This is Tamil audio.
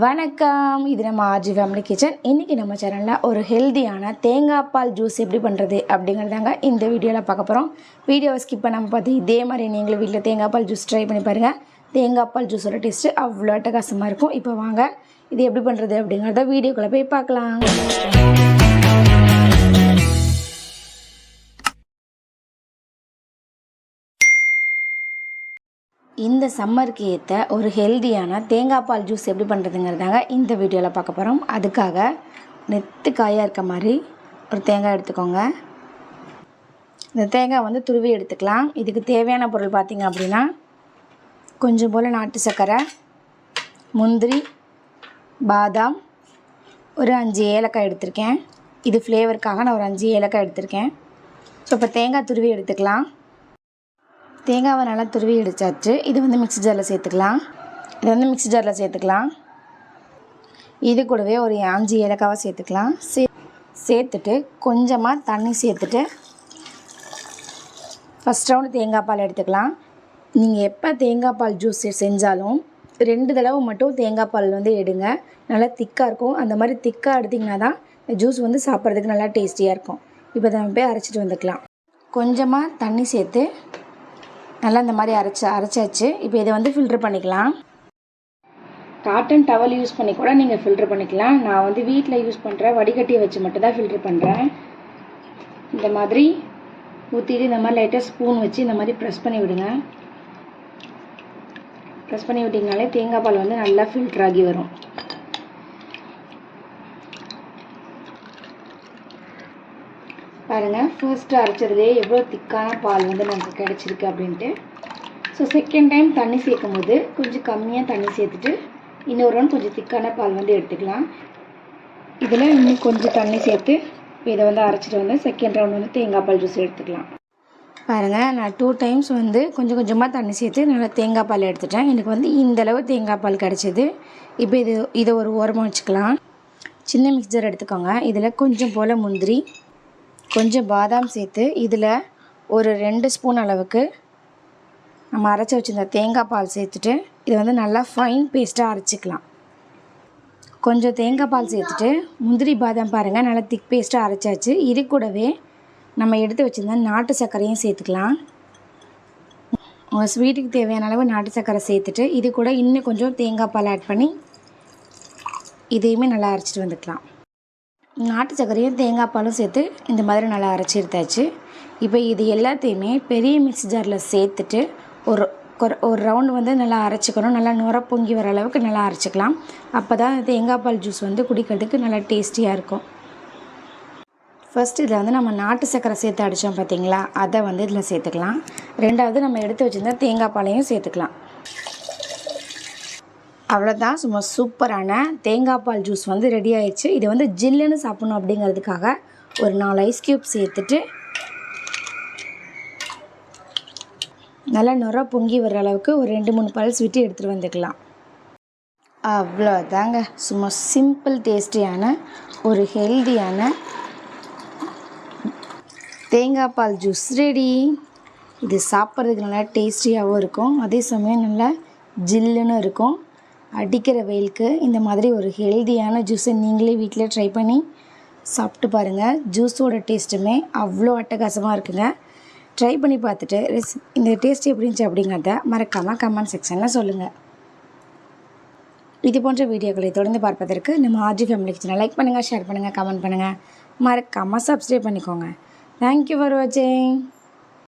வணக்கம். இது நம்ம ஆர்ஜி ஃபேமிலி கிச்சன் இன்றைக்கி நம்ம சேனலில் ஒரு ஹெல்த்தியான தேங்காய் பால் ஜூஸ் எப்படி பண்ணுறது அப்படிங்கிறதாங்க இந்த வீடியோவில் பார்க்க போகிறோம் வீடியோவை ஸ்கிப் பண்ணாமல் பார்த்து இதே மாதிரி நீங்களும் வீட்டில் தேங்காய் பால் ஜூஸ் ட்ரை பண்ணி பாருங்கள் தேங்காய் பால் ஜூஸோட டேஸ்ட்டு அவ்வளோ அட்டகாசமாக இருக்கும். இப்போ வாங்க இது எப்படி பண்ணுறது அப்படிங்கிறத வீடியோக்குள்ளே போய் பார்க்கலாம். இந்த சம்மருக்கு ஏற்ற ஒரு ஹெல்தியான தேங்காய் பால் ஜூஸ் எப்படி பண்ணுறதுங்கிறதாங்க இந்த வீடியோவில் பார்க்க போகிறோம் அதுக்காக நெத்து காயாக இருக்க மாதிரி ஒரு தேங்காய் எடுத்துக்கோங்க. இந்த தேங்காய் வந்து துருவி எடுத்துக்கலாம். இதுக்கு தேவையான பொருள் பார்த்திங்க அப்படின்னா கொஞ்சம் போல் நாட்டு சர்க்கரை முந்திரி பாதாம் ஒரு அஞ்சு ஏலக்காய் எடுத்திருக்கேன். இது ஃப்ளேவருக்காக நான் ஒரு அஞ்சு ஏலக்காய் எடுத்திருக்கேன். ஸோ இப்போ தேங்காய் துருவி எடுத்துக்கலாம். தேங்காவை நல்லா துருவி எடுத்தாச்சு. இது வந்து மிக்ஸி ஜாரில் சேர்த்துக்கலாம். இது வந்து மிக்ஸி ஜாரில் சேர்த்துக்கலாம். இது கூடவே ஒரு அஞ்சு ஏலக்காவை சேர்த்துக்கலாம். சே சேர்த்துட்டு கொஞ்சமாக தண்ணி சேர்த்துட்டு ஃபஸ்ட் ரவுண்டு தேங்காய் பால் எடுத்துக்கலாம். நீங்கள் எப்போ தேங்காய் பால் ஜூஸ் செஞ்சாலும் ரெண்டு தடவை மட்டும் தேங்காய் பால் வந்து எடுங்க. நல்லா திக்காக இருக்கும். அந்த மாதிரி திக்காக எடுத்திங்கன்னா தான் ஜூஸ் வந்து சாப்பிட்றதுக்கு நல்லா டேஸ்டியாக இருக்கும். இப்போ நம்ம போய் அரைச்சிட்டு வந்துக்கலாம். கொஞ்சமாக தண்ணி சேர்த்து நல்லா இந்த மாதிரி அரைச்சி அரைச்சாச்சு. இப்போ இதை வந்து ஃபில்ட்ரு பண்ணிக்கலாம். காட்டன் டவல் யூஸ் பண்ணி கூட நீங்கள் ஃபில்ட்ரு பண்ணிக்கலாம். நான் வந்து வீட்டில் யூஸ் பண்ணுற வடிகட்டியை வச்சு மட்டும் தான் ஃபில்ட்ரு பண்ணுறேன் இந்த மாதிரி ஊற்றிட்டு இந்த மாதிரி லைட்டாக ஸ்பூன் வச்சு இந்த மாதிரி ப்ரெஸ் பண்ணி விடுங்க. ப்ரெஸ் பண்ணி விட்டிங்கனாலே தேங்காய் பால் வந்து நல்லா ஃபில்டர் ஆகி வரும். பாருங்கள் ஃபர்ஸ்ட்டு அரைச்சதுலேயே எவ்வளோ திக்கான பால் வந்து நமக்கு கிடச்சிருக்கு அப்படின்ட்டு. ஸோ செகண்ட் டைம் தண்ணி சேர்க்கும் போது கொஞ்சம் கம்மியாக தண்ணி சேர்த்துட்டு இன்னொரு ரவுண்ட் கொஞ்சம் திக்கான பால் வந்து எடுத்துக்கலாம். இதில் இன்னும் கொஞ்சம் தண்ணி சேர்த்து இதை வந்து அரைச்சிட்டு வந்து செகண்ட் ரவுண்ட் வந்து தேங்காய் பால் ஜூஸ் எடுத்துக்கலாம். பாருங்கள் நான் டூ டைம்ஸ் வந்து கொஞ்சம் கொஞ்சமாக தண்ணி சேர்த்து நல்லா தேங்காய் பால் எடுத்துட்டேன். எனக்கு வந்து இந்தளவு தேங்காய் பால் கிடச்சிது. இப்போ இது இதை ஒரு ஓரமாக வச்சுக்கலாம். சின்ன மிக்சர் எடுத்துக்கோங்க. இதில் கொஞ்சம் போல் முந்திரி கொஞ்சம் பாதாம் சேர்த்து இதில் ஒரு ரெண்டு ஸ்பூன் அளவுக்கு நம்ம அரைச்சி வச்சுருந்த தேங்காய் பால் சேர்த்துட்டு இதை வந்து நல்லா ஃபைன் பேஸ்ட்டாக அரைச்சிக்கலாம். கொஞ்சம் தேங்காய் பால் சேர்த்துட்டு முந்திரி பாதாம் பாருங்கள் நல்லா திக் பேஸ்ட்டாக அரைச்சாச்சு. இது கூடவே நம்ம எடுத்து வச்சுருந்த நாட்டு சர்க்கரையும் சேர்த்துக்கலாம். உங்கள் ஸ்வீட்டுக்கு தேவையான அளவு நாட்டு சர்க்கரை சேர்த்துட்டு இது கூட இன்னும் கொஞ்சம் தேங்காய் பால் ஆட் பண்ணி இதையுமே நல்லா அரைச்சிட்டு வந்துக்கலாம். நாட்டு சர்க்கரையும் தேங்காய் பாலும் சேர்த்து இந்த மாதிரி நல்லா அரைச்சி எடுத்தாச்சு. இப்போ இது எல்லாத்தையுமே பெரிய மிக்ஸி ஜாரில் சேர்த்துட்டு ஒரு ஒரு ரவுண்டு வந்து நல்லா அரைச்சிக்கணும். நல்லா நுர பொங்கி வர அளவுக்கு நல்லா அரைச்சிக்கலாம். அப்போ தான் தேங்காய் பால் ஜூஸ் வந்து குடிக்கிறதுக்கு நல்லா டேஸ்டியாக இருக்கும். ஃபஸ்ட்டு இதில் வந்து நம்ம நாட்டு சர்க்கரை சேர்த்து அடித்தோம் பார்த்தீங்களா அதை வந்து இதில் சேர்த்துக்கலாம். ரெண்டாவது நம்ம எடுத்து வச்சுருந்தா தேங்காய் பாலையும் சேர்த்துக்கலாம். அவ்வளோதான் சும்மா சூப்பரான தேங்காய் பால் ஜூஸ் வந்து ரெடி ஆயிடுச்சு. இதை வந்து ஜில்லுன்னு சாப்பிட்ணும் அப்படிங்கிறதுக்காக ஒரு நாலு ஐஸ் க்யூப் சேர்த்துட்டு நல்லா நுர பொங்கி வர அளவுக்கு ஒரு ரெண்டு மூணு பல்ஸ் விட்டு எடுத்துகிட்டு வந்துக்கலாம். அவ்வளோதாங்க சும்மா சிம்பிள் டேஸ்டியான ஒரு ஹெல்தியான தேங்காய் பால் ஜூஸ் ரெடி இது சாப்பிட்றதுக்கு நல்லா டேஸ்டியாகவும் இருக்கும். அதே சமயம் நல்லா ஜில்லுன்னு இருக்கும். அடிக்கிற வெயிலுக்கு இந்த மாதிரி ஒரு ஹெல்தியான ஜூஸை நீங்களே வீட்டில் ட்ரை பண்ணி சாப்பிட்டு பாருங்கள் ஜூஸோட டேஸ்ட்டுமே அவ்வளோ அட்டகாசமாக இருக்குங்க. ட்ரை பண்ணி பார்த்துட்டு ரெஸ் இந்த டேஸ்ட் எப்படி இருந்துச்சு அப்படிங்கிறத மறக்காமல் கமெண்ட் செக்ஷனில் சொல்லுங்கள் இது போன்ற வீடியோக்களை தொடர்ந்து பார்ப்பதற்கு நம்ம ஆர்ஜி ஃபேமிலி கிச்சனை லைக் பண்ணுங்கள் ஷேர் பண்ணுங்கள் கமெண்ட் பண்ணுங்கள் மறக்காமல் சப்ஸ்கிரைப் பண்ணிக்கோங்க. தேங்க்யூ ஃபார் வாட்சிங்